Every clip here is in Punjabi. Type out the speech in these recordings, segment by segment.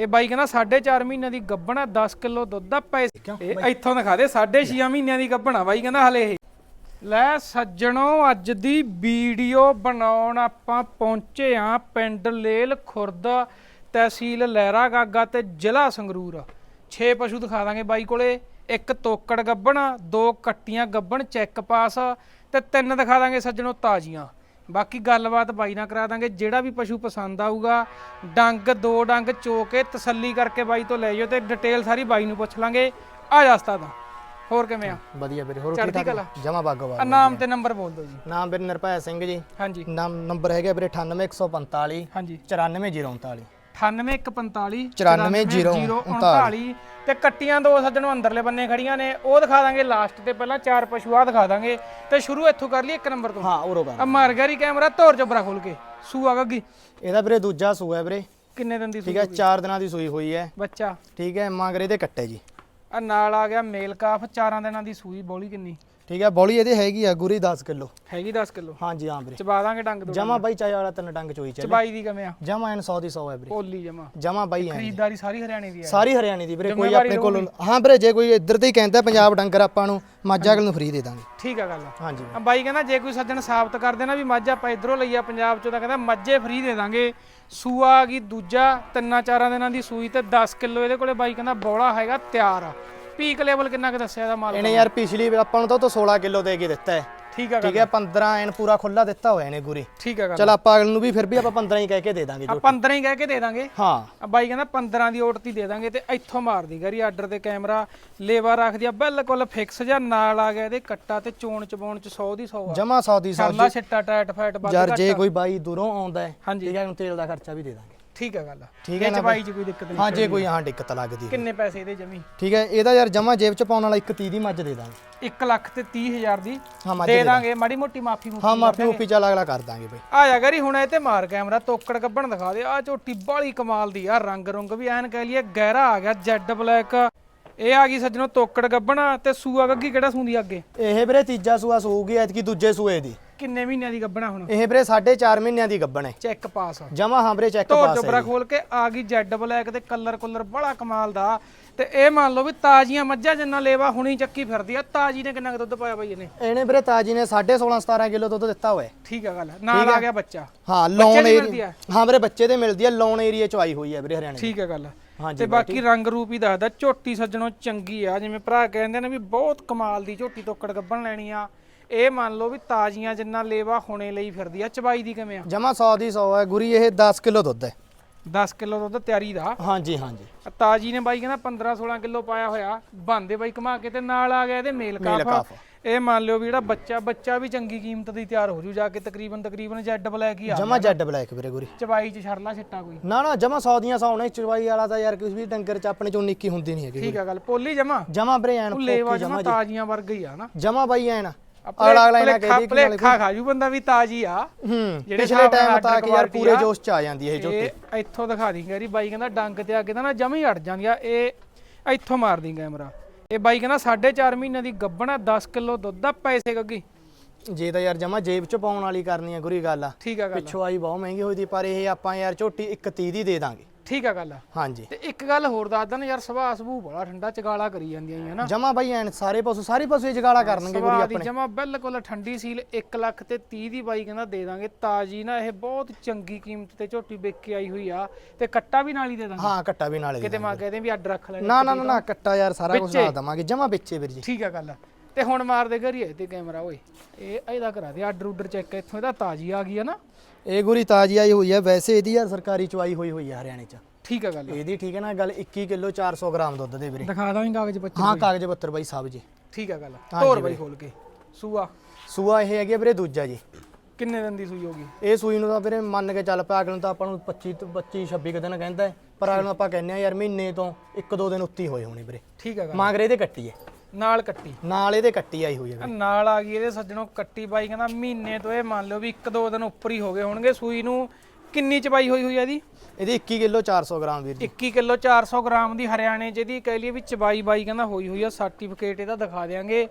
ਇਹ ਬਾਈ ਕਹਿੰਦਾ 4.5 ਮਹੀਨਿਆਂ ਦੀ ਗੱਭਣਾ 10 ਕਿਲੋ ਦੁੱਧ ਦਾ ਪੈਸੇ ਇਹ ਇੱਥੋਂ ਦਿਖਾ ਦੇ 6.5 ਮਹੀਨਿਆਂ ਦੀ ਗੱਭਣਾ ਬਾਈ ਕਹਿੰਦਾ ਹਲੇ ਇਹ। ਲੈ ਸੱਜਣੋ ਅੱਜ ਦੀ ਵੀਡੀਓ ਬਣਾਉਣ ਆਪਾਂ ਪਹੁੰਚੇ ਆ ਪਿੰਡ ਲੇਲ ਖੁਰਦ ਤਹਿਸੀਲ ਲਹਿਰਾ ਗਾਗਾ ਤੇ ਜ਼ਿਲ੍ਹਾ ਸੰਗਰੂਰ। 6 ਪਸ਼ੂ ਦਿਖਾ ਦਾਂਗੇ ਬਾਈ ਕੋਲੇ ਇੱਕ ਤੋਕੜ ਗੱਭਣ ਦੋ ਕੱਟੀਆਂ ਗੱਭਣ ਚੈੱਕ ਪਾਸ ਤੇ ਤਿੰਨ ਦਿਖਾ ਦਾਂਗੇ ਸੱਜਣੋ ਤਾਜ਼ੀਆਂ। ਬਾਕੀ ਗੱਲਬਾਤ ਬਾਈ ਨਾਲ ਕਰਾ ਦਾਂਗੇ। ਜਿਹੜਾ ਵੀ ਪਸ਼ੂ ਪਸੰਦ ਆਊਗਾ ਡੰਗ ਦੋ ਡੰਗ ਚੋ ਕੇ ਤਸੱਲੀ ਕਰਕੇ ਬਾਈ ਤੋਂ ਲੈ ਜਾਓ ਤੇ ਡਿਟੇਲ ਸਾਰੀ ਬਾਈ ਨੂੰ ਪੁੱਛ ਲਾਂਗੇ। ਆ ਜਾਸਤਾ ਦਾ ਹੋਰ ਕਿਵੇਂ ਆ? ਵਧੀਆ ਵੀਰੇ ਹੋਰ ਚੜ੍ਹਦੀ ਕਲਾ। ਜਮਾ ਬਾਗੋਵਾਲ ਆ ਨਾਮ ਤੇ ਨੰਬਰ ਬੋਲ ਦਿਓ ਜੀ। ਨਾਮ ਵੀਰੇ ਨਿਰਭੈ ਸਿੰਘ ਜੀ। ਹਾਂਜੀ। ਨਾਮ ਨੰਬਰ ਹੈਗਾ ਵੀਰੇ 98145 ਹਾਂਜੀ। 94039 98145 94039 ਤੇ ਕੱਟੀਆਂ ਦੋ ਸੱਜਣੋਂ ਅੰਦਰਲੇ ਬੰਨੇ ਖੜੀਆਂ ਨੇ ਉਹ ਦਿਖਾ ਦਾਂਗੇ ਲਾਸਟ ਤੇ ਪਹਿਲਾਂ ਚਾਰ ਪਸ਼ੂ ਆ ਦਿਖਾ ਦਾਂਗੇ। ਤੇ ਸ਼ੁਰੂ ਇੱਥੋਂ ਕਰ ਲਈ ਇੱਕ ਨੰਬਰ ਤੋਂ। ਹਾਂ ਉਰੋ ਕਰ। ਆ ਮਾਰ ਗਿਆ ਰੀ ਕੈਮਰਾ ਧੋਰ ਜਬਰਾ ਖੋਲ ਕੇ। ਸੂਆ ਗੱਗੀ। ਇਹਦਾ ਵੀਰੇ ਦੂਜਾ ਸੂਆ ਹੈ ਵੀਰੇ। ਕਿੰਨੇ ਦਿਨ ਦੀ ਠੀਕ ਸੂਈ ਹੈ 4 ਦਿਨਾਂ ਦੀ ਸੂਈ ਹੋਈ ਹੈ। ਬੱਚਾ। ਠੀਕ ਹੈ ਮਾਂਗਰੇ ਦੇ ਕੱਟੇ ਜੀ। ਆ ਨਾਲ ਆ ਗਿਆ ਮੇਲ ਕਾਫ ਚਾਰਾਂ ਦਿਨਾਂ ਦੀ ਸੂਈ ਬੋਲੀ ਕਿੰਨੀ? ਠੀਕ ਹੈ ਬੋਲੀ ਇਹਦੀ ਹੈਗੀ ਆ ਗੁਰੀ 10 ਕਿਲੋ। ਹੈਗੀ 10 ਕਿਲੋ? ਹਾਂਜੀ ਹਾਂ ਵੀਰੇ। ਚਬਾ ਦਾਂਗੇ ਡੰਗ ਦੋ ਜਮਾ ਬਾਈ ਚਾਹ ਵਾਲਾ ਤਿੰਨ ਡੰਗ ਚੋਈ ਚੱਲੇ। ਚਬਾਈ ਦੀ ਕਿਵੇਂ ਆ? ਜਮਾ ਐਨ 100 ਦੀ 100 ਹੈ ਵੀਰੇ। ਪੋਲੀ ਜਮਾ। ਜਮਾ ਬਾਈ ਐਨ ਖਰੀਦਦਾਰੀ ਸਾਰੀ ਹਰਿਆਣੇ ਦੀ ਆ। ਸਾਰੀ ਹਰਿਆਣੇ ਦੀ ਵੀਰੇ ਕੋਈ ਆਪਣੇ ਕੋਲ ਹਾਂ ਵੀਰੇ ਜੇ ਕੋਈ ਇੱਧਰ ਤੇ ਹੀ ਕਹਿੰਦਾ ਪੰਜਾਬ ਡੰਗਰ ਆਪਾਂ ਨੂੰ ਮਾਝਾਗਲ ਨੂੰ ਫ੍ਰੀ ਦੇ ਦਾਂਗੇ। ਠੀਕ ਆ ਗੱਲ ਹਾਂਜੀ। ਆ ਬਾਈ ਕਹਿੰਦਾ ਜੇ ਕੋਈ ਸੱਜਣ ਸਾਬਤ ਕਰ ਦੇਣਾ ਵੀ ਮੱਝ ਆਪਾਂ ਇਧਰੋਂ ਲਈ ਆ ਪੰਜਾਬ ਚੋਂ ਤਾਂ ਕਹਿੰਦਾ ਮੱਝੇ ਫ੍ਰੀ ਦੇ ਦਾਂਗੇ। ਸੂਆ ਆ ਗਈ ਦੂਜਾ ਤਿੰਨਾਂ ਚਾਰਾਂ ਦਿਨਾਂ ਦੀ ਸੂਈ ਤੇ 10 ਕਿਲੋ ਇਹਦੇ ਕੋਲੇ ਬਾਈ ਕਹਿੰਦਾ ਬੋਲਾ ਹੈਗਾ ਤਿਆਰ ਆ। ਪੀਕ ਲੈਵਲ ਕਿੰਨਾ ਕੁ ਦੱਸਿਆ ਇਹਦਾ ਮਾਲ ਇਹਨੇ ਯਾਰ ਪਿਛਲੀ ਵਾਰ ਆਪਾਂ ਨੂੰ ਤਾਂ ਉਹ ਤੋਂ 16 ਕਿਲੋ ਦੇ ਕੇ ਦਿੱਤਾ ਹੈ। ਠੀਕ ਆ ਠੀਕ ਹੈ 15 ਐਨ ਪੂਰਾ ਖੁੱਲਾ ਦਿੱਤਾ ਹੋਇਆ ਇਹਨੇ ਗੁਰੀ ਠੀਕ ਆ ਗੱਲ ਚਲ ਆਪਾਂ ਅਗਲ ਨੂੰ ਵੀ ਫਿਰ ਵੀ ਆਪਾਂ 15 ਹੀ ਕਹਿ ਕੇ ਦੇ ਦਾਂਗੇ ਆ ਜੋ 15 ਹੀ ਕਹਿ ਕੇ ਦੇ ਦਾਂਗੇ। ਹਾਂ। ਬਾਈ ਕਹਿੰਦਾ 15 ਦੀ ਓਟਤੀ ਦੇ ਦਾਂਗੇ ਤੇ ਇੱਥੋਂ ਮਾਰ ਦੀ ਗਰੀ ਆਰਡਰ ਤੇ ਕੈਮਰਾ ਲੇਵਾ ਰੱਖਦੀ ਆ ਬਿਲਕੁਲ ਫਿਕਸ ਜਾਂ ਨਾਲ ਆ ਗਿਆ ਇਹਦੇ ਕੱਟਾ ਤੇ ਚੋਣ ਚਬਾਉਣ ਚ 100 ਦੀ 100 ਆ। ਜਮਾ 100 ਦੀ 100 ਸਰਲਾ ਛਿੱਟਾ ਟੈਟ ਫੈਟ ਵੱਧ ਯਾਰ ਘੱਟ। ਜੇ ਕੋਈ ਬਾਈ ਦੂਰੋਂ ਆਉਂਦਾ ਹੈ। ਠੀਕ ਹੈ ਉਹਨੂੰ ਤੇਲ ਦਾ ਖਰਚਾ ਵੀ ਦੇ ਦਾਂਗੇ। ਠੀਕ ਆ ਗੱਲ। ਠੀਕ ਹੈ ਨਾ ਚ ਕੋਈ ਦਿੱਕਤ ਨਹੀਂ ਹਾਂ ਜੇ ਕੋਈ ਹਾਂ ਦਿੱਕਤ ਲੱਗਦੀ ਹੈ। ਕਿੰਨੇ ਪੈਸੇ ਇਹਦੇ ਜਮੀ? ਠੀਕ ਹੈ ਇਹਦਾ ਯਾਰ ਜਮਾ ਜੇਬ ਚ ਪਾਉਣ ਵਾਲਾ ਇੱਕ 30 ਦੀ ਮੱਝ ਦੇ ਦਾਂਗੇ। 1 ਲੱਖ ਤੇ 30 ਹਜ਼ਾਰ ਦੀ ਹਾਂ ਮੱਝ ਦੇ ਦਾਂਗੇ ਮਾੜੀ ਮੋਟੀ ਮਾਫੀ ਮੁਫੀ ਹਾਂ ਮਾਫੀ ਉਪੀ ਚੱਲ ਅਗਲਾ ਕਰ ਦਾਂਗੇ ਬਾਈ। ਆ ਜਾ ਕਰੀ ਹੁਣ ਇਹ ਤੇ ਮਾਰ ਕੈਮਰਾ ਤੋਕੜ ਕੱਢਣ ਦਿਖਾ ਦੇ। ਆ ਝੋਟੀ ਬਾਲੀ ਕਮਾਲ ਦੀ ਆ ਰੰਗ ਰੁੰਗ ਵੀ ਐਨ ਕਹਿ ਲਈਏ ਗਹਿਰਾ ਆ ਗਿਆ ਜੈਡ ਬਲੈਕ ਇਹ ਆ ਗਈ ਸੱਜਣੋ ਤੋਕੜ ਗੱਬਣਾ ਤੇ ਸੂਆ ਗੱਗੀ ਕਿਹੜਾ ਸੂੰਦੀ ਅੱਗੇ? ਇਹ ਵੀਰੇ ਤੀਜਾ ਸੂਆ ਸੂਗੀ ਐਤਕੀ ਦੂਜੇ ਸੂਏ ਦੀ। ਕਿੰਨੇ ਮਹੀਨਿਆਂ ਦੀ ਗੱਬਣਾ ਹੁਣ? ਇਹ ਵੀਰੇ 4.5 ਮਹੀਨਿਆਂ ਦੀ ਗੱਬਣ ਹੈ। ਚੈੱਕ ਪਾਸ ਜਮਾ ਹਾਂ ਵੀਰੇ ਚੈੱਕ ਧੋਰ ਪਾਸ ਹੈ ਜਬਰਾ ਖੋਲ ਕੇ ਆ ਗਈ ਜੈਡ ਬਲੈਕ ਤੇ ਕਲਰ ਕੁਲਰ ਬੜਾ ਕਮਾਲ ਦਾ। ਤੇ ਇਹ ਮੰਨ ਲਓ ਵੀ ਤਾਜ਼ੀਆਂ ਮੱਝਾਂ ਜਿੰਨਾ ਲੇਵਾ ਹੁਣੀ ਚੱਕੀ ਫਿਰਦੀ ਆ ਤਾਜ਼ੀ ਨੇ ਕਿੰਨਾ ਕੁ ਦੁੱਧ ਪਾਇਆ ਬਾਈ ਇਹਨੇ? ਇਹਨੇ ਵੀਰੇ ਤਾਜੀ ਨੇ 16.5 17 ਕਿਲੋ ਦੁੱਧ ਦਿੱਤਾ ਹੋਇਆ ਹੈ। ਠੀਕ ਆ ਗੱਲ ਨਾਲ ਆ ਗਿਆ ਬੱਚਾ। ਹਾਂ ਲੋਨ ਦੀ ਮਿਲਦੀ ਏਰੀਆ ਆ? ਹਾਂ ਵੀਰੇ ਬੱਚੇ ਦੇ ਮਿਲਦੀ ਹੈ ਲੋਨ ਏਰੀਆ ਚ ਆਈ ਹੋਈ ਹੈ ਵੀਰੇ ਹਰਿਆਣੇ ਠੀਕ ਹੈ ਗੱਲ ਹਾਂਜੀ ਤੇ ਬਾਕੀ ਰੰਗ ਰੂਪ ਹੀ ਦੱਸਦਾ ਝੋਟੀ ਸੱਜਣੋਂ ਚੰਗੀ ਆ ਜਿਵੇਂ ਭਰਾ ਕਹਿੰਦੇ ਨੇ ਵੀ ਬਹੁਤ ਕਮਾਲ ਦੀ ਝੋਟੀ ਤੋਕੜ ਗੱਬਣ ਲੈਣੀ ਆ। ਇਹ ਮੰਨ ਲਓ ਵੀ ਤਾਜ਼ੀਆਂ ਜਿੰਨਾ ਲੇਵਾ ਹੁਣੇ ਲਈ ਫਿਰਦੀ ਆ ਚਬਾਈ ਦੀ ਕਿਵੇਂ ਆ? ਜਮਾ 100 ਦੀ 100 ਹੈ ਗੁਰੀ ਇਹ 10 ਕਿਲੋ ਦੁੱਧ ਹੈ। 10 ਕਿਲੋ ਦੁੱਧ ਤਿਆਰੀ ਦਾ? ਹਾਂਜੀ ਹਾਂਜੀ। ਤਾਜੀ ਨੇ ਬਾਈ ਕਹਿੰਦਾ 15 16 ਕਿਲੋ ਪਾਇਆ ਹੋਇਆ। ਬੰਦੇ ਬਾਈ ਘਮਾ ਕੇ ਤੇ ਨਾਲ ਆ ਗਿਆ ਇਹਦੇ ਮੇਲ ਕਾਫ। ਇਹ ਮੰਨ ਲਿਓ ਵੀ ਜਿਹੜਾ ਬੱਚਾ ਬੱਚਾ ਵੀ ਚੰਗੀ ਕੀਮਤ ਦੀ ਤਿਆਰ ਹੋ ਜੂ ਜਾ ਕੇ ਤਕਰੀਬਨ ਤਕਰੀਬਨ ਜੈਡ ਬਲੈਕ ਹੀ ਆ ਜਮਾ ਜੈਡ ਬਲੈਕ ਵੀਰੇ ਗੁਰੀ। ਚਬਾਈ ਚ ਛੜਲਾ ਛਿੱਟਾ ਕੋਈ। ਨਾ ਨਾ ਜਮਾ 100 ਦੀਆਂ 100 ਨੇ ਚਰਵਾਈ ਵਾਲਾ ਤਾਂ ਯਾਰ ਕੁਝ ਵੀ ਡੰਗਰ ਚ ਆਪਣੇ ਚੋਂ ਨਿੱਕੀ ਹੁੰਦੀ ਨਹੀਂ ਹੈਗੀ ਠੀਕ ਆ ਗੱਲ ਪੋਲੀ ਜਮਾ? ਜਮਾ ਵੀਰੇ ਐਨ ਲੇਵਾ ਜਮਾ ਤਾਜ਼ੀਆਂ ਵਰਗਾ ਹੀ ਆ ਨਾ। ਜਮਾ ਬਾਈ ਐਨ। ਅਗਲਾ ਅਗਲਾ ਇਹਨਾਂ ਕਹਿੰਦੀ ਕਿ ਨਾਲੇ ਭੁਲੇਖਾ ਖਾਜੂ ਬੰਦਾ ਵੀ ਤਾਜੀ ਆ। ਹੂੰ ਜਿਹੜੇ ਪਿਛਲੇ ਟਾਈਮ ਆਰਡਰ ਤੱਕ ਯਾਰ ਪੂਰੇ ਆ, ਜੋਸ਼ ਚ ਆ ਜਾਂਦੀ ਇਹ ਇਹ ਇੱਥੋਂ ਦਿਖਾ ਦੀ ਗੈਰੀ ਬਾਈ ਕਹਿੰਦਾ ਡੰਗ ਤੇ ਅੱਗੇ ਤਾਂ ਨਾ ਜਮੀ ਅੜ ਜਾਂਦੀ ਆ ਇਹ ਇੱਥੋਂ ਮਾਰਦੀ ਕੈਮਰਾ। ਇਹ ਬਾਈ ਕਹਿੰਦਾ 4.5 ਮਹੀਨਿਆਂ ਦੀ ਗੱਬਣਾ 10 ਕਿਲੋ ਦੁੱਧ ਦਾ ਪੈਸੇ ਗੱਗੀ ਜੇ ਤਾਂ ਯਾਰ ਜਮਾ ਜੇਬ ਚ ਪਾਉਣ ਵਾਲੀ ਕਰਨੀ ਹੈ ਗੁਰੀ ਗੱਲ ਆ। ਠੀਕ ਆ ਗੱਲ ਪਿੱਛੋਂ ਆਈ ਬਹੁਤ ਮਹਿੰਗੀ ਹੋਈ ਦੀ ਪਰ ਇਹ ਆਪਾਂ ਯਾਰ ਝੋਟੀ ਇੱਕ 30 ਦੀ ਦੇ ਦਾਂਗੇ। ਠੀਕ ਆ ਗੱਲ। ਹਾਂਜੀ। ਤੇ ਇੱਕ ਗੱਲ ਹੋਰ ਦੱਸ ਦਨ ਯਾਰ ਸੁਭਾਅ ਸਬੂ ਬੜਾ ਠੰਡਾ ਚਗਾਲਾ ਕਰੀ ਜਾਂਦੀਆਂ ਹੀ ਹਨਾ ਜਮਾ ਬਾਈ ਐਨ ਸਾਰੇ ਪਸ਼ੂ ਸਾਰੇ ਪਸ਼ੂ ਇਹ ਜਗਾਲਾ ਕਰਨਗੇ ਗੁਰੀ ਸੁਭਾਅ ਦੀ ਆਪਣੇ। ਜਮਾ ਬਿਲਕੁਲ ਠੰਡੀ ਸੀਲ 1 ਲੱਖ ਤੇ 30 ਦੀ ਬਾਈ ਕਹਿੰਦਾ ਦੇ ਦਾਂਗੇ। ਤਾਜੀ ਨਾ ਇਹ ਬਹੁਤ ਚੰਗੀ ਕੀਮਤ ਤੇ ਝੋਟੀ ਵੇਚ ਕੇ ਆਈ ਹੋਈ ਆ। ਤੇ ਕੱਟਾ ਵੀ ਨਾਲ ਹੀ ਦੇ ਦਾਂਗੇ। ਹਾਂ ਕੱਟਾ ਵੀ ਨਾਲੇ ਕਿਤੇ ਮਾ ਕਹਦੇ ਵੀ ਅੱਡ ਰੱਖ ਲੈਣੇ ਨਾ ਨਾ ਨਾ, ਨਾ ਕੱਟਾ ਯਾਰ ਸਾਰਾ ਕੁਝ ਲਾ ਦਵਾਂਗੇ। ਜਮਾ ਵਿੱਚੇ ਵੀਰ ਜੀ। ਠੀਕ ਆ ਗੱਲ। ਤੇ ਹੁਣ ਮਾਰ ਦੇ ਘਰੀ ਤੇ ਕੈਮਰਾ ਓਏ। ਇਹ ਇਹਦਾ ਕਰਾ ਦੇ ਆਰਡਰ ਉਡਰ ਚੈੱਕ ਇੱਥੋਂ ਇਹਦਾ ਤਾਜੀ ਆ ਗਈ ਆ ਨਾ। ਇਹ ਗੁਰੀ ਤਾਜੀ ਆਈ ਹੋਈ ਹੈ। ਵੈਸੇ ਇਹਦੀ ਯਾਰ ਸਰਕਾਰੀ ਚਵਾਈ ਹੋਈ ਹੋਈ ਹੈ ਹਰਿਆਣੇ ਚ। ਠੀਕ ਆ ਗੱਲ। ਇਹਦੀ ਠੀਕ ਹੈ ਨਾ ਗੱਲ 21 ਕਿਲੋ 400 ਗ੍ਰਾਮ ਦੁੱਧ ਦੇ ਵੀਰੇ। ਦਿਖਾ ਦਾਂ ਕਾਗਜ਼ ਬੱਚੇ ਹਾਂ ਕਾਗਜ਼ ਪੱਤਰ ਬਾਈ ਸਭ ਜੀ। ਠੀਕ ਆ ਗੱਲ। ਤੋਰ ਬਾਈ ਖੋਲ ਕੇ। ਸੂਆ। ਸੂਆ ਇਹ ਹੈਗੀ ਵੀਰੇ ਦੂਜਾ ਜੀ। ਕਿੰਨੇ ਦਿਨ ਦੀ ਸੂਈ ਹੋਗੀ ਇਹ ਸੂਈ ਨੂੰ ਤਾਂ ਵੀਰੇ ਮੰਨ ਕੇ ਚੱਲ ਪਿਆ ਅਗਲ ਨੂੰ ਤਾਂ ਆਪਾਂ ਨੂੰ 25 ਤੋਂ 25 26 ਕੁ ਦਿਨ ਕਹਿੰਦਾ ਹੈ, ਪਰ ਅਗਲ ਨੂੰ ਆਪਾਂ ਕਹਿੰਦੇ ਆ ਯਾਰ ਮਹੀਨੇ ਤੋਂ ਇੱਕ ਦੋ ਦਿਨ ਉੱਤੀ ਹੋਏ ਹੋਣੇ ਵੀਰੇ। ਠੀਕ ਆ ਗੱਲ। ਮਾਗਰੇ ਇਹਦੇ ਕੱਟੀ ਹੈ। ਨਾਲ ਕੱਟੀ। ਨਾਲ ਇਹਦੇ ਕੱਟੀ ਆਈ ਹੋਈ ਹੈ ਨਾਲ ਆ ਗਈ ਇਹਦੇ ਸੱਜਣੋਂ ਕੱਟੀ ਬਾਈ ਕਹਿੰਦਾ ਮਹੀਨੇ ਤੋਂ ਇਹ ਮੰਨ ਲਿਓ ਵੀ ਇੱਕ ਦੋ ਦਿਨ ਉੱਪਰ ਹੀ ਹੋ ਗਏ ਹੋਣਗੇ ਸੂਈ ਨੂੰ ਕਿੰਨੀ ਚਬਾਈ ਹੋਈ ਹੋਈ ਆ ਇਹਦੀ? ਇਹਦੀ 21 ਕਿਲੋ 400 ਗ੍ਰਾਮ ਵੀਰ ਜੀ। 21 ਕਿਲੋ 400 ਗ੍ਰਾਮ ਦੀ ਹਰਿਆਣੇ ਚ ਇਹਦੀ ਕਹਿ ਲਈਏ ਵੀ ਚਬਾਈ ਬਾਈ ਕਹਿੰਦਾ ਹੋਈ ਹੋਈ ਆ ਸਰਟੀਫਿਕੇਟ ਇਹਦਾ ਦਿਖਾ ਦੇਾਂਗੇ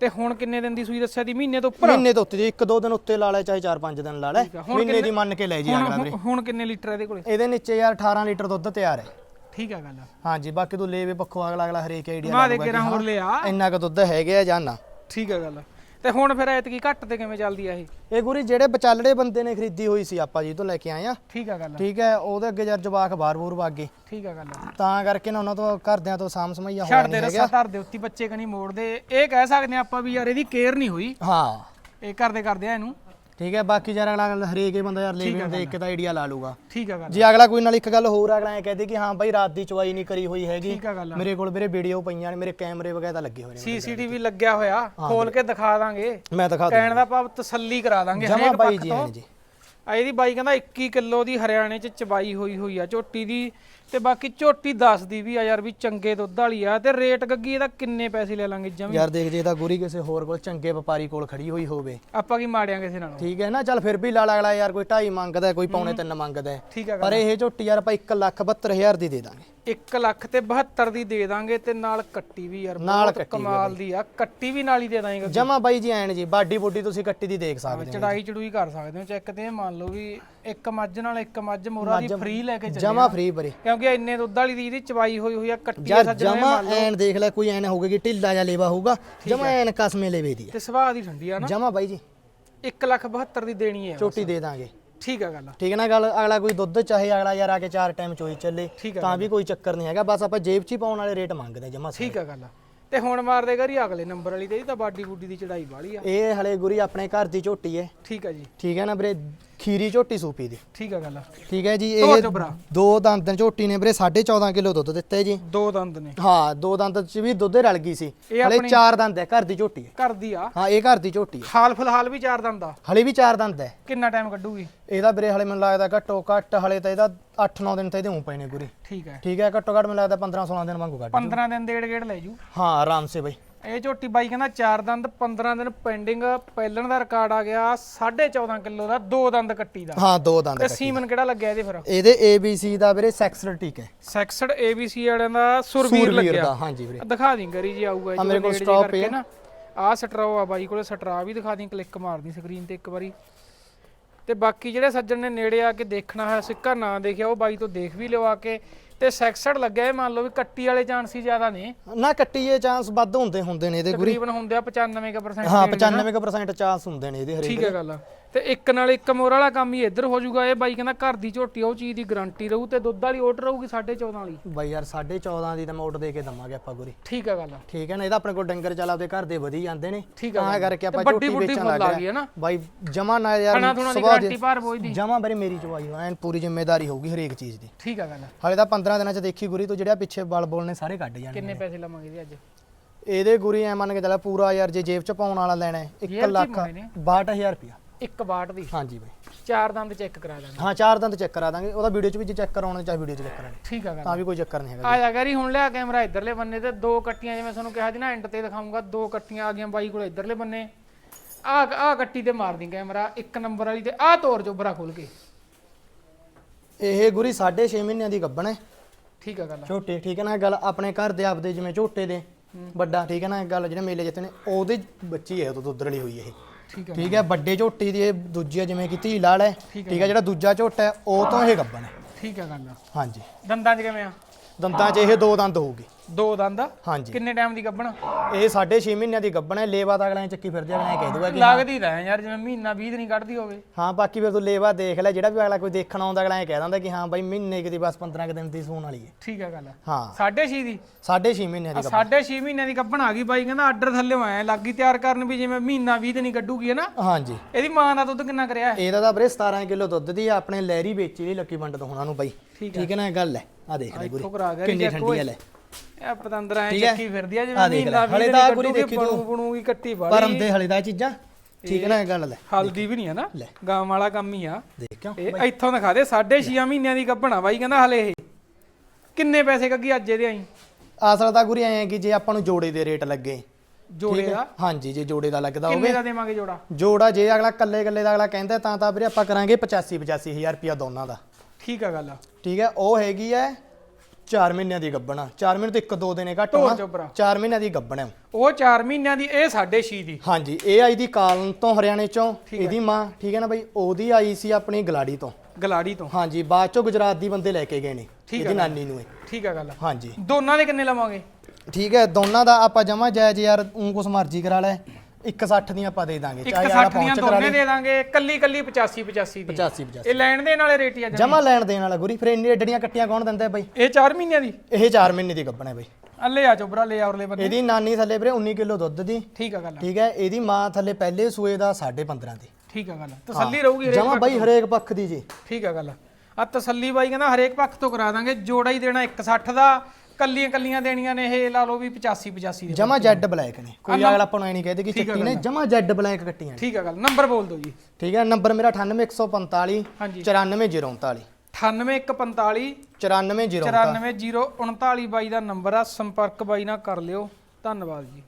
ਤੇ ਹੁਣ ਕਿੰਨੇ ਦਿਨ ਦੀ ਸੂਈ ਦੱਸਿਆ ਦੀ? ਮਹੀਨੇ ਤੋਂ ਉੱਪਰ ਮਹੀਨੇ ਤੋਂ ਉੱਤੇ ਜੀ ਇੱਕ ਦੋ ਦਿਨ ਉੱਤੇ ਲਾ ਲੈ ਚਾਹੇ 4-5 ਦਿਨ ਲਾ ਲੈ। ਮਹੀਨੇ ਦੀ ਮੰਨ ਕੇ ਲੈ ਜੀ ਅਗਲਾ ਵੀਰੇ। ਹੁਣ ਕਿੰਨੇ ਲੀਟਰ ਇਹਦੇ ਕੋਲੇ? ਇਹਦੇ ਨੀਚੇ ਯਾਰ 18 ਲੀਟਰ ਦੁੱਧ ਤਿਆਰ ਹੈ। ਠੀਕ ਆ ਗੱਲ। ਹਾਂਜੀ ਬਾਕੀ ਤੂੰ ਲੇਵੇ ਪੱਖੋਂ ਅਗਲਾ ਅਗਲਾ ਹਰੇਕ ਆਈਡੀਆ ਮਾ ਦੇ ਕੇ ਨਾ ਹੋਰ ਲਿਆ। ਇੰਨਾ ਕੁ ਦੁੱਧ ਹੈਗੇ ਆ ਜਾਨਾ ਠੀਕ ਆ ਗੱਲ। ਤੇ ਹੁਣ ਫਿਰ ਐਤਕੀ ਘੱਟ ਤੇ ਕਿਵੇਂ ਚੱਲਦੀ ਆ ਇਹ? ਇਹ ਗੁਰੀ ਜਿਹੜੇ ਵਿਚਾਲੜੇ ਬੰਦੇ ਨੇ ਖਰੀਦੀ ਹੋਈ ਸੀ ਆਪਾਂ ਜੀ ਤੋਂ ਲੈ ਕੇ ਆਏ ਆ। ਠੀਕ ਆ ਗੱਲ। ਠੀਕ ਹੈ ਉਹਦੇ ਅੱਗੇ ਯਾਰ ਜਵਾਕ ਬਾਰ-ਬੂਰ ਵਾਗੇ ਠੀਕ ਆ ਗੱਲ। ਤਾਂ ਕਰਕੇ ਨਾ ਉਹਨਾਂ ਤੋਂ ਘਰਦਿਆਂ ਤੋਂ ਸਾਮ ਸਮਈਆ ਹੋਇਆ ਛੱਡ ਦੇ ਨਹੀਂ ਰਸਾ ਧਰ ਦੇ ਉੱਤੀ ਬੱਚੇ ਕਨੀ ਮੋੜਦੇ। ਇਹ ਕਹਿ ਸਕਦੇ ਆ ਆਪਾਂ ਵੀ ਯਾਰ ਇਹਦੀ ਕੇਅਰ ਨਹੀਂ ਹੋਈ। ਹਾਂ। ਇਹ ਕਰਦੇ ਕਰਦੇ ਆ ਇਹਨੂੰ। ਠੀਕ ਹੈ ਬਾਕੀ ਯਾਰ ਅਗਲਾ ਹਰੇਕ ਹੀ ਬੰਦਾ ਯਾਰ ਲੇਵੇ ਨੂੰ ਦੇਖ ਕੇ ਤਾਂ ਆਈਡੀਆ ਲਾ ਲੂਗਾ ਠੀਕ ਆ ਗੱਲ ਜੇ ਅਗਲਾ ਕੋਈ ਨਾਲ ਇੱਕ ਗੱਲ ਹੋਰ ਅਗਲਾ ਐ ਕਹਦੇ ਕਿ ਹਾਂ ਬਾਈ ਰਾਤ ਦੀ ਚਵਾਈ ਨਹੀਂ ਕਰੀ ਹੋਈ ਹੈਗੀ। ਗੱਲ ਮੇਰੇ ਕੋਲ ਵੀਰੇ ਵੀਡੀਓ ਪਈਆਂ ਨੇ ਮੇਰੇ ਕੈਮਰੇ ਵਗੈਰਾ ਲੱਗੇ ਹੋਏ ਨੇ ਸੀਸੀਟੀਵੀ ਲੱਗਿਆ ਹੋਇਆ ਖੋਲ ਕੇ ਦਿਖਾ ਦਾਂਗੇ। ਮੈਂ ਦਿਖਾ ਦੂੰ ਕਹਿਣ ਦਾ ਭਾਵ ਤਸੱਲੀ ਕਰਾ ਦਾਂਗੇ ਹਰੇਕ ਪੱਖ ਤੋਂ। ਆ ਇਹਦੀ ਬਾਈ ਕਹਿੰਦਾ 21 ਕਿਲੋ ਦੀ ਹਰਿਆਣੇ ਚ ਚਬਾਈ ਹੋਈ ਹੋਈ ਆ ਝੋਟੀ ਦੀ ਤੇ ਬਾਕੀ ਝੋਟੀ ਦੱਸਦੀ ਵੀ ਆ ਯਾਰ ਵੀ ਚੰਗੇ ਦੁੱਧ ਵਾਲੀ ਆ ਤੇ ਰੇਟ ਗੱਗੀ ਇਹਦਾ ਕਿੰਨੇ ਪੈਸੇ ਲੈ ਲਾਂਗੇ ਜਮੀ? ਯਾਰ ਦੇਖ ਜੇ ਤਾਂ ਗੁਰੀ ਕਿਸੇ ਹੋਰ ਕੋਲ ਚੰਗੇ ਵਪਾਰੀ ਕੋਲ ਖੜੀ ਹੋਈ ਹੋਵੇ। ਆਪਾਂ ਕੀ ਮਾੜਿਆਂ ਕਿਸੇ ਨਾਲੋਂ? ਠੀਕ ਹੈ ਨਾ ਚੱਲ ਫਿਰ ਵੀ ਲਾਲਾ ਅਗਲਾ ਯਾਰ ਕੋਈ 2.5 ਮੰਗਦਾ ਕੋਈ ਪੌਣੇ 3 ਮੰਗਦਾ। ਠੀਕ ਪਰ ਇਹ ਝੋਟੀ ਯਾਰ ਆਪਾਂ 1 ਲੱਖ 72000 ਦੀ ਦੇ ਦਾਂਗੇ। 1 ਲੱਖ ਤੇ 72 ਦੀ ਦੇ ਦਾਂਗੇ ਤੇ ਨਾਲ ਕੱਟੀ ਵੀ ਯਾਰ ਨਾਲ ਕਮਾਲ ਦੀ ਆ। ਕੱਟੀ ਵੀ ਨਾਲ ਹੀ ਦੇ ਦਾਂਗੇ ਜਮਾ ਬਾਈ ਜੀ ਐਨ ਜੀ ਬਾਡੀ ਬੋਡੀ ਤੁਸੀਂ ਕੱਟੀ ਦੀ ਦੇਖ ਸਕਦੇ ਹੋ ਚੜਾਈ ਚੜੂਈ ਕਰ ਸਕਦੇ ਹੋ ਚੈੱਕ ਤੇ ਮੰਨ ਲਓ ਵੀ ਇੱਕ ਮੱਝ ਨਾਲ ਇੱਕ ਮੱਝ ਮੋਰਾ ਦੀ ਫ੍ਰੀ ਲੈ ਕੇ ਚੱਲੇ ਜਮਾ ਫ੍ਰੀ ਬਰੇ ਕਿਉਂਕਿ ਇੰਨੇ ਦੁੱਧ ਵਾਲੀ ਦੀ ਇਹਦੀ ਚਵਾਈ ਹੋਈ ਹੋਈ ਆ ਕੱਟੀ ਆ ਸੱਜਣੇ ਜਮਾ ਐਨ ਦੇਖ ਲੈ ਕੋਈ ਐਨ ਹੋਊਗਾ ਕਿ ਢਿੱਲਾ ਜਾਂ ਲੇਵਾ ਹੋਊਗਾ ਜਮਾ ਐਨ ਕਸਮੇ ਲੇਵੇ ਦੀ ਤੇ ਸੁਭਾਅ ਦੀ ਠੰਡੀ ਆ ਨਾ। ਜਮਾ ਬਾਈ ਜੀ। 1 ਲੱਖ 72 ਦੀ ਦੇਣੀ ਹੈ ਝੋਟੀ ਦੇ ਦਾਂਗੇ। ਠੀਕ ਆ ਗੱਲ ਠੀਕ ਨਾ ਗੱਲ ਅਗਲਾ ਕੋਈ ਦੁੱਧ ਚਾਹੇ ਅਗਲਾ ਯਾਰ ਆ ਕੇ ਚਾਰ ਟਾਈਮ ਚੋਈ ਚੱਲੇ ਤਾਂ ਵੀ ਕੋਈ ਚੱਕਰ ਨਹੀਂ ਹੈਗਾ ਬਸ ਆਪਾਂ ਜੇਬ 'ਚ ਹੀ ਪਾਉਣ ਵਾਲੇ ਰੇਟ ਮੰਗਦੇ ਜਮਾ ਠੀਕ ਆ ਗੱਲ ਤੇ ਹੁਣ ਮਾਰ ਦੇ ਘਰੀ ਅਗਲੇ ਨੰਬਰ ਵਾਲੀ ਤੇ ਇਹਦੀ ਤਾਂ ਬਾਡੀ ਬੂਡੀ ਦੀ ਚੜਾਈ ਵਾਲੀ ਆ। ਇਹ ਹਲੇ ਗੁਰੀ ਆਪਣੇ ਘਰ ਦੀ ਝੋਟੀ ਹੈ ਠੀਕ ਆ ਜੀ। ਠੀਕ ਹੈ ਨਾ ਵੀਰੇ ਖੀਰੀ ਝੋਟੀ ਸੂਪੀ ਦੀ। ਠੀਕ ਆ ਗੱਲ ਠੀਕ ਹੈ ਜੀ ਧੋ ਇਹ। ਦੋ ਦੰਦ ਝੋਟੀ ਨੇ ਵੀਰੇ 14.5 ਕਿਲੋ ਦੁੱਧ ਦਿੱਤਾ ਹੈ ਜੀ। ਦੋ ਦੰਦ ਨੇ। ਹਾਂ ਦੋ ਦੰਦ ਚ ਵੀ ਦੁੱਧ ਰਲ ਗਈ ਸੀ। ਇਹ ਹਲੇ ਆਪਣੀ- ਚਾਰ ਦੰਦ ਹੈ ਘਰ ਦੀ ਝੋਟੀ ਹੈ। ਘਰ ਦੀ ਆ? ਹਾਂ ਇਹ ਘਰ ਦੀ ਝੋਟੀ ਹੈ। ਹਾਲ ਫਿਲਹਾਲ ਵੀ ਚਾਰ ਦੰਦ ਆ। ਹਲੇ ਵੀ ਚਾਰ ਦੰਦ ਹੈ। ਕਿੰਨਾ ਟਾਈਮ ਕੱਢੂਗੀ? ਇਹਦਾ ਵੀਰੇ ਹਲੇ ਮੈਨੂੰ ਲੱਗਦਾ ਘੱਟੋ ਘੱਟ ਹਲੇ ਤਾਂ ਇਹਦਾ 8-9 ਦਿਨ ਤਾਂ ਇਹਦੇ ਹੋਂ ਪਏ ਨੇ ਗੁਰੀ ਠੀਕ ਹੈ। ਠੀਕ ਹੈ ਘੱਟੋ ਘੱਟ ਮੈਨੂੰ ਲੱਗਦਾ 15-16 ਦਿਨ ਵਾਂਗੂ ਕੱਢ 15 ਦਿਨ ਡੇਢ ਗੇੜ ਲੈ ਜੂ। ਹਾਂ ਆਰਾਮ ਸੇ ਬਈ। ਇਹ ਝੋਟੀ ਬਾਈ ਕਹਿੰਦਾ ਚਾਰ ਦੰਦ 15 ਦਿਨ ਪੈਂਡਿੰਗ ਪਹਿਲਣ ਦਾ ਰਿਕਾਰਡ ਆ ਗਿਆ 14.5 ਕਿਲੋ ਦਾ ਦੋ ਦੰਦ ਕੱਟੀ ਦਾ। ਹਾਂ ਦੋ ਦੰਦ ਤੇ ਸੀਮਨ ਕਿਹੜਾ ਲੱਗਿਆ ਇਹਦੇ ਫਿਰ? ਇਹਦੇ ABC ਦਾ ਵੀਰੇ ਸੈਕਸਰ ਟੀਕ ਹੈ। ਸੈਕਸਡ ABC ਵਾਲਿਆਂ ਦਾ ਸੁਰਵੀਰ ਲੱਗਿਆ। ਦਾ ਹਾਂਜੀ ਵੀਰੇ। ਦਿਖਾ ਦੀ ਗਰੀ ਜੀ ਆਊਗਾ ਆ ਮੇਰੇ ਕੋਲ ਕਰਕੇ ਪਿਆ। ਨਾ। ਆ ਸਟਰਾਓ ਆ ਬਾਈ ਕੋਲੇ ਸਟਰਾ ਵੀ ਦਿਖਾ ਦੀ ਕਲਿੱਕ ਮਾਰਦੀ ਸਕਰੀਨ ਤੇ ਇੱਕ ਵਾਰੀ। ਤੇ ਬਾਕੀ ਜਿਹੜੇ ਸੱਜਣ ਨੇ ਨੇੜੇ ਆ ਕੇ ਦੇਖਣਾ ਹੈ ਸਿੱਕਾ ਨਾ ਦੇਖਿਆ ਉਹ ਬਾਈ ਤੋਂ ਦੇਖ ਵੀ ਲਿਓ ਆ ਕੇ। ਤੇ ਸੈਕਸਡ ਲੱਗਿਆ ਇਹ ਮੰਨ ਲਓ ਵੀ ਕੱਟੀ ਵਾਲੇ ਚਾਂਸ ਹੀ ਜ਼ਿਆਦਾ ਨੇ। ਨਾ ਕੱਟੀਏ ਚਾਂਸ ਵੱਧ ਹੁੰਦੇ ਹੁੰਦੇ ਨੇ ਇਹਦੇ ਗੁਰੀ। ਤਕਰੀਬਨ ਹੁੰਦੇ ਆ 95% ਹਾਂ 95% ਚਾਂਸ ਹੁੰਦੇ ਨੇ ਇਹਦੇ ਹਰੇਕ ਠੀਕ ਹੈ ਗੱਲ ਤੇ ਇੱਕ ਨਾਲ ਇੱਕ ਮੋਰ ਵਾਲਾ ਕੰਮ ਹੀ ਇੱਧਰ ਹੋ ਜਾਊਗਾ। ਇਹ ਬਾਈ ਕਹਿੰਦਾ ਘਰ ਦੀ ਝੋਟੀ ਉਹ ਚੀਜ਼ ਦੀ ਗਾਰੰਟੀ ਰਹੂ ਤੇ ਦੁੱਧ ਵਾਲੀ ਓਟ ਰਹੂਗੀ 14.5 ਵਾਲੀ। ਬਾਈ ਯਾਰ 14.5 ਦੀ ਤਾਂ ਮੈਂ ਓਟ ਦੇ ਕੇ ਦਵਾਂਗੇ ਆਪਾਂ ਗੁਰੀ। ਠੀਕ ਆ ਗੱਲ ਠੀਕ ਹੈ ਨਾ ਇਹਦਾ ਆਪਣੇ ਕੋਲ ਡੰਗਰ ਚਲਾ ਉਹਦੇ ਘਰ ਦੇ ਵਧੀ ਜਾਂਦੇ ਨੇ। ਤਾਂ ਕਰਕੇ ਆਪਾਂ ਝੋਟੀ ਵੇਚਣ ਲੱਗ ਗਏ ਬਾਈ ਜਮਾ ਨਾ ਯਾਰ ਗਾਰੰਟੀ ਭਾਰ ਜਮਾ ਬਰੇ ਮੇਰੀ ਚਵਾਈ ਐਨ ਪੂਰੀ ਜ਼ਿੰਮੇਵਾਰੀ ਹੋਊਗੀ ਹਰੇਕ ਚੀਜ਼ ਦੀ। ਠੀਕ ਆ ਗੱਲ ਹਾਲੇ ਤਾਂ 15 ਦਿਨਾਂ ਚ ਦੇਖੀ ਗੁਰੀ ਤੂੰ ਜਿਹੜਾ ਪਿੱਛੇ ਬਲ ਬੋਲ ਨੇ ਸਾਰੇ ਕੱਢ ਜਾਣਗੇ ਕਿੰਨੇ ਪੈਸੇ ਲਵਾਂਗੇ ਜੀ ਅੱਜ? ਇਹਦੇ ਗੁਰੀ ਐ ਮੰਨ ਕੇ ਚੱਲ ਪੂਰਾ ਯਾਰ ਜੇ ਜੇਬ ਚ ਪਾਉਣ ਵਾਲਾ ਲੈਣਾ 1 ਲੱਖ 62000 ਰੁਪਿਆ 1 ਵਾਟ ਦੀ। ਹਾਂਜੀ ਬਾਈ। ਚਾਰ ਦੰਦ ਚੈੱਕ ਕਰਾ ਦਾਂਗੇ। ਹਾਂ ਚਾਰ ਦੰਦ ਚੈੱਕ ਕਰਾ ਦਾਂਗੇ। ਉਹਦਾ ਵੀਡੀਓ 'ਚ ਵੀ ਜੇ ਚੈੱਕ ਕਰਾਉਣਾ ਚਾਹੇ ਵੀਡੀਓ 'ਚ ਚੈੱਕ ਕਰਾਂਗੇ ਠੀਕ ਆ ਤਾਂ ਵੀ ਕੋਈ ਚੱਕਰ ਨਹੀਂ ਹੈਗਾ ਆ ਜਾ ਗਰੀ ਹੁਣ ਲਿਆ ਕੈਮਰਾ ਇਧਰਲੇ ਬੰਨੇ ਤੇ। ਦੋ ਕੱਟੀਆਂ ਜਿਵੇਂ ਤੁਹਾਨੂੰ ਕਿਹਾ ਸੀ ਨਾ ਐਂਡ ਤੇ ਦਿਖਾਉਂਗਾ। ਦੋ ਕੱਟੀਆਂ ਆ ਗਈਆਂ ਬਾਈ ਕੋਲ ਇਧਰਲੇ ਬੰਨੇ। ਆ ਆ ਕੱਟੀ ਤੇ ਮਾਰ ਦੀ ਕੈਮਰਾ ਇੱਕ ਨੰਬਰ ਵਾਲੀ ਤੇ ਆ ਤੋਰ ਜੋਬਰਾ ਖੋਲ ਕੇ। ਇਹ ਗੁਰੀ 6.5 ਮਹੀਨਿਆਂ ਦੀ ਗੱਬਣ ਹੈ। ਠੀਕ ਆ ਗੱਲ ਛੋਟੇ ਠੀਕ ਹੈ ਨਾ ਇਹ ਗੱਲ ਆਪਣੇ ਘਰ ਦੇ ਆਪਦੇ ਜਿਵੇਂ ਝੋਟੇ ਦੇ। ਵੱਡਾ ਠੀਕ ਹੈ ਨਾ ਇਹ ਗੱਲ ਜਿਹੜੇ ਮੇਲੇ ਜਿੱਤੇ ਨੇ ਉਹਦੇ ਬੱਚੀ ਹੈ ਉਹ ਦੁੱਧ ਰਲੀ ਹੋਈ ਇਹ। ਠੀਕ ਹੈ ਵੱਡੇ ਝੋਟੀ ਦੀ ਇਹ ਦੂਜੀ ਹੈ ਜਿਵੇਂ ਕਿ ਧੀ ਲਾਲ ਹੈ ਠੀਕ ਹੈ ਜਿਹੜਾ ਦੂਜਾ ਝੋਟਾ ਹੈ ਉਹ ਤੋਂ ਇਹ ਗੱਬਣ ਹੈ। ਠੀਕ ਆ ਗੱਲ ਹਾਂਜੀ। ਦੰਦਾਂ 'ਚ ਕਿਵੇਂ ਆ? ਦੰਦਾਂ 'ਚ ਇਹ ਦੋ ਦੰਦ ਹੋਊਗੀ। ਦੋ ਦੰਦ? ਹਾਂਜੀ। ਕਿੰਨੇ ਟਾਈਮ ਦੀ ਗੱਬਣ ਇਹ 6.5 ਮਹੀਨਿਆਂ ਦੀ ਗੱਬਣ ਹੈ ਲੇਵਾ ਤਾਂ ਅਗਲਾ ਚੱਕੀ ਫਿਰਦੇ ਅਗਲਾ ਕਹਿ ਦੂਗਾ ਕਿ ਲੱਗਦੀ ਤਾਂ ਹੈ ਯਾਰ ਜਿਵੇਂ ਮਹੀਨਾ 20 ਦਿਨ ਕੱਢਦੀ ਹੋਵੇ। ਹਾਂ ਬਾਕੀ ਫਿਰ ਤੂੰ ਲੇਵਾ ਦੇਖ ਲੈ ਜਿਹੜਾ ਵੀ ਅਗਲਾ ਕੋਈ ਦੇਖਣ ਆਉਂਦਾ ਅਗਲਾ ਕਹਿ ਦਿੰਦਾ ਕਿ ਹਾਂ ਬਾਈ ਮਹੀਨੇ ਕੁ ਦੀ ਬਸ 15 ਕੁ ਦਿਨ ਦੀ ਸੂਣ ਵਾਲੀ ਹੈ। ਠੀਕ ਆ ਗੱਲ ਹਾਂ। 6.5 ਦੀ? 6.5 ਮਹੀਨਿਆਂ ਦੀ ਗੱਬਣ ਸਾਢੇ 6 ਮਹੀਨਿਆਂ ਦੀ ਗੱਭਣ ਆ ਗਈ ਬਾਈ ਕਹਿੰਦਾ ਆਰਡਰ ਥੱਲੇ ਆਇਆ ਲੱਗੀ ਤਿਆਰ ਕਰਨ ਵੀ ਜਿਵੇਂ ਮਹੀਨਾ 20 ਦਿਨ ਹੀ ਕੱਢੂਗੀ ਹੈ ਨਾ? ਹਾਂਜੀ। ਇਹਦੀ ਮਾਂ ਦਾ ਦੁੱਧ ਕਿੰਨਾ ਕਰਿਆ? ਇਹਦਾ ਤਾਂ ਵੀਰੇ 17 ਕਿਲੋ ਦੁੱਧ ਦੀ ਆਪਣੇ ਲਹਿਰੀ ਵੇਚੀ ਲਈ ਲੱਕੀ ਵੰਡ ਤੋਂ ਹੁਣਾਂ ਨੂੰ ਬਾਈ। ਠੀਕ ਹੈ। ਨਾ ਗੱਲ ਹੈ। ਆ ਦੇਖ ਲੈ ਗੁਰੀ ਕਿੰਨੀ ਠੰਡੀ ਹੈ ਲੈ। ਇਹ ਪਤੰਦਰਾ ਐ? ਚੱਕੀ ਫਿਰਦੀ ਆ ਜਿਵੇਂ ਦੇਖ ਲੈ, ਹਲੇ 20 ਤਾਂ ਗੁਰੀ ਦੇਖੀ ਬਣੂ ਤੂੰ। ਬਣੂਗੀ ਕੱਟੀ ਪਰਮ ਵਾਲੀ ਦੇ ਹਲੇ ਦਾ ਚੀਜ਼ਾਂ। ਠੀਕ ਨਾ ਇਹ ਗੱਲ ਲੈ। ਹਲਦੀ ਵੀ ਨਹੀਂ ਹੈ ਨਾ। ਗਾਂ ਵਾਲਾ ਕੰਮ ਹੀ ਆ। ਦੇਖ ਕਿਉਂ? ਇਹ ਇੱਥੋਂ ਦਿਖਾ ਦੇ 6.5 ਮਹੀਨਿਆਂ ਦੀ ਗੱਭਣਾ ਬਾਈ ਕਹਿੰਦਾ ਹਲੇ ਇਹ। ਕਿੰਨੇ ਪੈਸੇ ਕੱਗੀ ਅੱਜ ਇਹਦੇ ਆਈ? ਅਸਲ ਤਾਂ ਗੁਰੀ ਐਂ ਕਿ ਜੇ ਆਪਾਂ ਨੂੰ ਜੋੜੇ ਦੇ ਰੇਟ ਲੱਗੇ। ਜੋੜੇ ਦਾ? ਹਾਂਜੀ ਜੇ ਜੋੜੇ ਦਾ ਲੱਗਦਾ ਕਿੰਨੇ ਹੋਵੇ। ਦਾ ਦੇਵਾਂਗੇ ਜੋੜਾ? ਜੋੜਾ ਜੇ ਅਗਲਾ ਕੱਲੇ ਕੱਲੇ ਦਾ ਅਗਲਾ ਕਹਿੰਦਾ ਤਾਂ ਤਾਂ ਵੀਰੇ ਆਪਾਂ ਕਰਾਂਗੇ 85 85000 ਰੁਪਿਆ ਦੋਨਾਂ ਦਾ। ਠੀਕ ਆ ਗੱਲ ਠੀਕ ਹੈ ਉਹ ਹੈਗੀ ਹੈ 4 ਮਹੀਨਿਆਂ ਦੀ ਗੱਬਣਾ 4 ਮਹੀਨੇ ਤੋਂ ਇੱਕ ਦੋ ਦਿਨੇ ਘੱਟ ਹੋਣਾ। ਚੋਬਰਾ 4 ਮਹੀਨਿਆਂ ਦੀ ਗੱਬਣ ਹੈ ਉਹ 4 ਮਹੀਨਿਆਂ ਦੀ ਇਹ 6.5 ਦੀ। ਹਾਂਜੀ ਇਹ ਆਈ ਦੀ ਕਾਲਨ ਤੋਂ ਹਰਿਆਣੇ ਚੋਂ ਇਹਦੀ ਮਾਂ ਠੀਕ ਹੈ ਨਾ ਬਾਈ? ਉਹਦੀ ਆਈ ਸੀ ਆਪਣੀ ਗਲਾੜੀ ਤੋਂ। ਗਲਾੜੀ ਤੋਂ। ਹਾਂਜੀ ਬਾਅਦ ਚੋਂ ਗੁਜਰਾਤ ਦੀ ਬੰਦੇ ਲੈ ਕੇ ਗਏ ਨੇ ਇਹਦੀ ਨਾਨੀ ਨੂੰ ਠੀਕ ਆ ਗੱਲ ਹਾਂਜੀ। ਦੋਨਾਂ ਦੇ ਕਿੰਨੇ ਲਵਾਂਗੇ? ਠੀਕ ਹੈ ਦੋਨਾਂ ਦਾ ਆਪਾਂ ਜਮਾ ਜਾਇਜ਼ ਯਾਰ ਉਂ ਕੁਛ ਮਰਜ਼ੀ ਕਰਾ ਲੈ। 160 ਦੀਆਂ ਆਪਾਂ ਦੇ ਦਾਂਗੇ ਇੱਕ ਚਾਹੇ 60 ਆਲਾ ਦੀਆਂ ਪਹੁੰਚ ਕਰਾ ਦੋਨੇ ਦੇ ਦਾਂਗੇ ਕੱਲੀ ਕੱਲੀ 85 85 ਦੀ। 85 85 ਇਹ ਲੈਣ ਦੇਣ ਵਾਲੇ ਰੇਟ ਹੀ ਆ ਜਮਾਂ। ਜਮਾ ਲੈਣ ਦੇਣ ਵਾਲਾ ਗੁਰੀ ਫਿਰ ਇੰਨੀ ਏਡੜੀਆਂ ਕੱਟੀਆਂ ਕੌਣ ਦਿੰਦਾ ਬਈ? ਇਹ 4 ਮਹੀਨਿਆਂ ਦੀ। ਇਹ 4 ਮਹੀਨੇ ਦੀ ਗੱਬਣ ਹੈ ਬਈ। ਅੱਲੇ ਆ ਚੋਬਰਾ ਲੈ ਔਰਲੇ ਬੰਦੇ। ਇਹਦੀ ਨਾਨੀ ਥੱਲੇ ਵੀਰੇ 19 ਕਿਲੋ ਦੁੱਧ ਦੀ। ਠੀਕ ਆ ਗੱਲ ਠੀਕ ਹੈ ਇਹਦੀ ਮਾਂ ਥੱਲੇ ਪਹਿਲੇ ਸੂਏ ਦਾ 15.5 ਦੀ। ਠੀਕ ਆ ਗੱਲ ਤਸੱਲੀ ਰਹੂਗੀ ਹਰੇਕ ਜਮਾ ਬਈ ਹਰੇਕ ਪੱਖ ਦੀ ਜੀ। ਠੀਕ ਆ ਗੱਲ ਆ। ਤਸੱਲੀ ਬਾਈ ਕਹਿੰਦਾ ਹਰੇਕ ਪੱਖ ਤੋਂ ਕਰਾ ਦਾਂਗੇ ਜੋੜਾ ਹੀ ਦੇਣਾ 160 ਦਾ ਕੱਲੀਆਂ ਕੱਲੀਆਂ ਦੇਣੀਆਂ ਨੇ ਇਹ ਲਾ ਲਓ ਵੀ 85 85 ਦੇ ਜਮਾ ਜੈਡ ਬਲੈਕ ਨੇ। ਕੋਈ ਅਗਲਾ ਆਪਾਂ ਨੂੰ ਐ ਨਹੀਂ ਕਹਦੇ ਕਿ ਚਿੱਟੀ ਨੇ ਜਮਾ ਜੈਡ ਬਲੈਕ ਕੱਟੀਆਂ ਨੇ। ਠੀਕ ਆ ਗੱਲ ਨੰਬਰ ਬੋਲ ਦਿਓ ਜੀ। ਠੀਕ ਹੈ ਨੰਬਰ ਮੇਰਾ 98145 ਹਾਂਜੀ। 94039 98145 94039 94039 ਬਾਈ ਦਾ ਨੰਬਰ ਆ ਸੰਪਰਕ ਬਾਈ ਨਾਲ ਕਰ ਲਿਓ। ਧੰਨਵਾਦ ਜੀ।